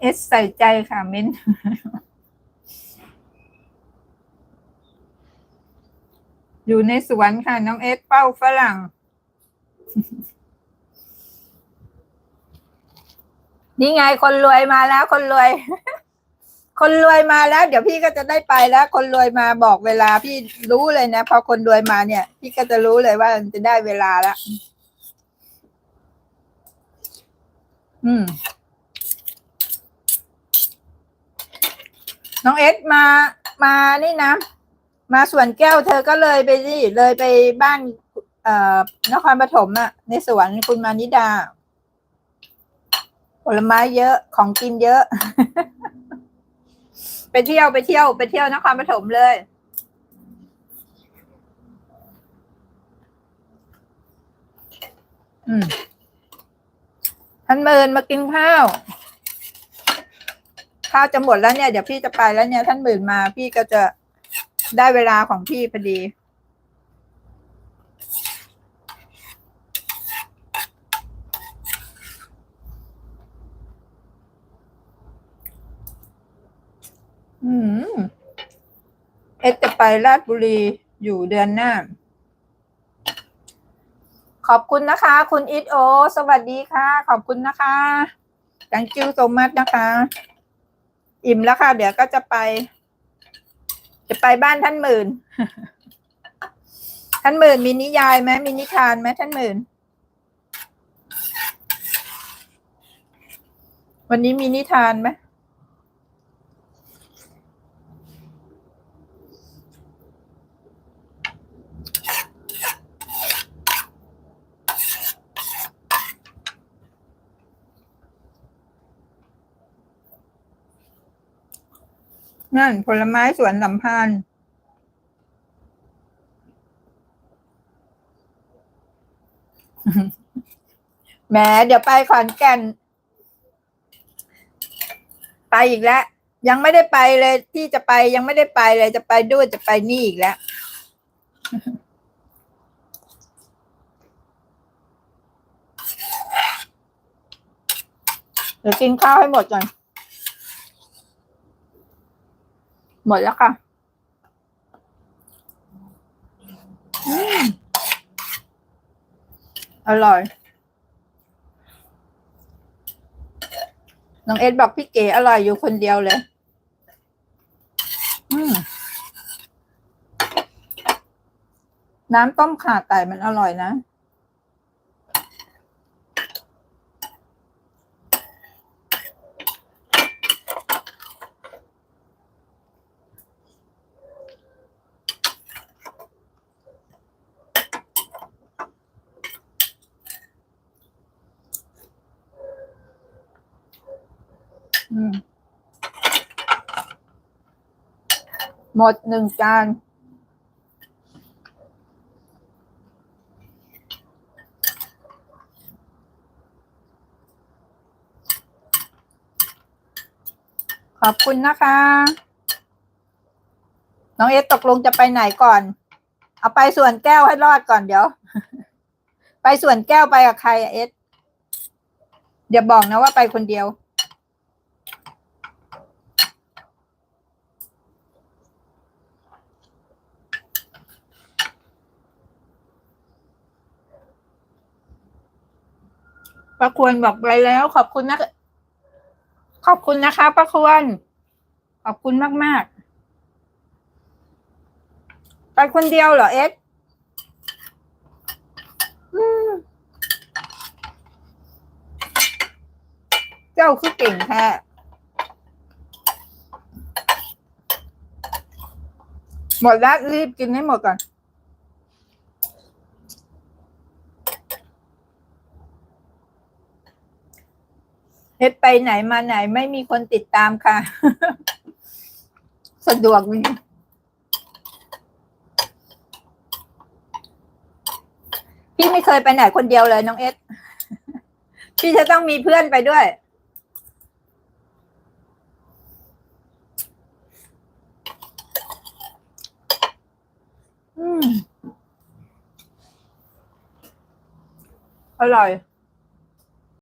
เอสใส่ใจค่ะเม้นอยู่ในสวนค่ะ น้องเอสเป้าฝรั่ง นี่ไงคนรวยมาแล้วคนรวย คนรวยมาแล้ว เดี๋ยวพี่ก็จะได้ไปแล้ว คนรวยมาบอกเวลาพี่รู้เลยนะ พอคนรวยมาเนี่ย พี่ก็จะรู้เลยว่าจะได้เวลาแล้ว อืม น้องเอสมามานี่นะ มาสวนแก้วเธอก็เลยไปนี่เลยไปบ้านเอ่อนครปฐมอะในสวนคุณมานิดา ผลไม้เยอะของกินเยอะ ไปเที่ยวไปเที่ยว ไปเที่ยวนครปฐมเลยอืมท่านเมินมากินข้าว ข้าวจะหมดแล้วเนี่ย เดี๋ยวพี่จะไปแล้วเนี่ยท่านหมื่นมา พี่ก็จะได้เวลาของพี่พอดี อืม เอสจะไปราชบุรีอยู่เดือนหน้า ขอบคุณนะคะ คุณอิทโอ สวัสดีค่ะ ขอบคุณนะคะ thank you so much นะคะ อิ่มแล้วค่ะ เดี๋ยวก็จะไป จะไปบ้านท่านหมื่น ท่านหมื่นมีนิยายไหมมีนิทานไหมท่านหมื่น วันนี้มีนิทานไหม นั่น ผลไม้สวนลำพานธ์ แหมเดี๋ยวไปขอนแก่น ไปอีกแล้ว ยังไม่ได้ไปเลยที่จะไปยังไม่ได้ไปเลย จะไปด้วยจะไปนี่อีกแล้วเดี๋ยวกินข้าวให้หมดก่อน หมดแล้วค่ะอืมอร่อย น้องเอ็ดบอกพี่เก๋อร่อยอยู่คนเดียวเลยอืมน้ำต้มข่าไก่มันอร่อยนะ หมดหนึ่งจานขอบคุณนะคะ น้องเอสตกลงจะไปไหนก่อน เอาไปส่วนแก้วให้รอดก่อนเดี๋ยว ไปส่วนแก้วไปกับใครเอสเดี๋ยวบอกนะว่าไปคนเดียว ประควรบอกไปแล้ว ขอบคุณนะขอบคุณนะคะประควร ขอบคุณมากๆ ไปคนเดียวเหรอเอสอืมเจ้าคือเก่งแท้หมดแล้วรีบกินให้หมดก่อน เฮ็ดไปไหนมาไหนไม่มีคนติดตามค่ะ สะดวกดีพี่ไม่เคยไปไหนคนเดียวเลยน้องเอสพี่จะต้องมีเพื่อนไปด้วย อืม อร่อย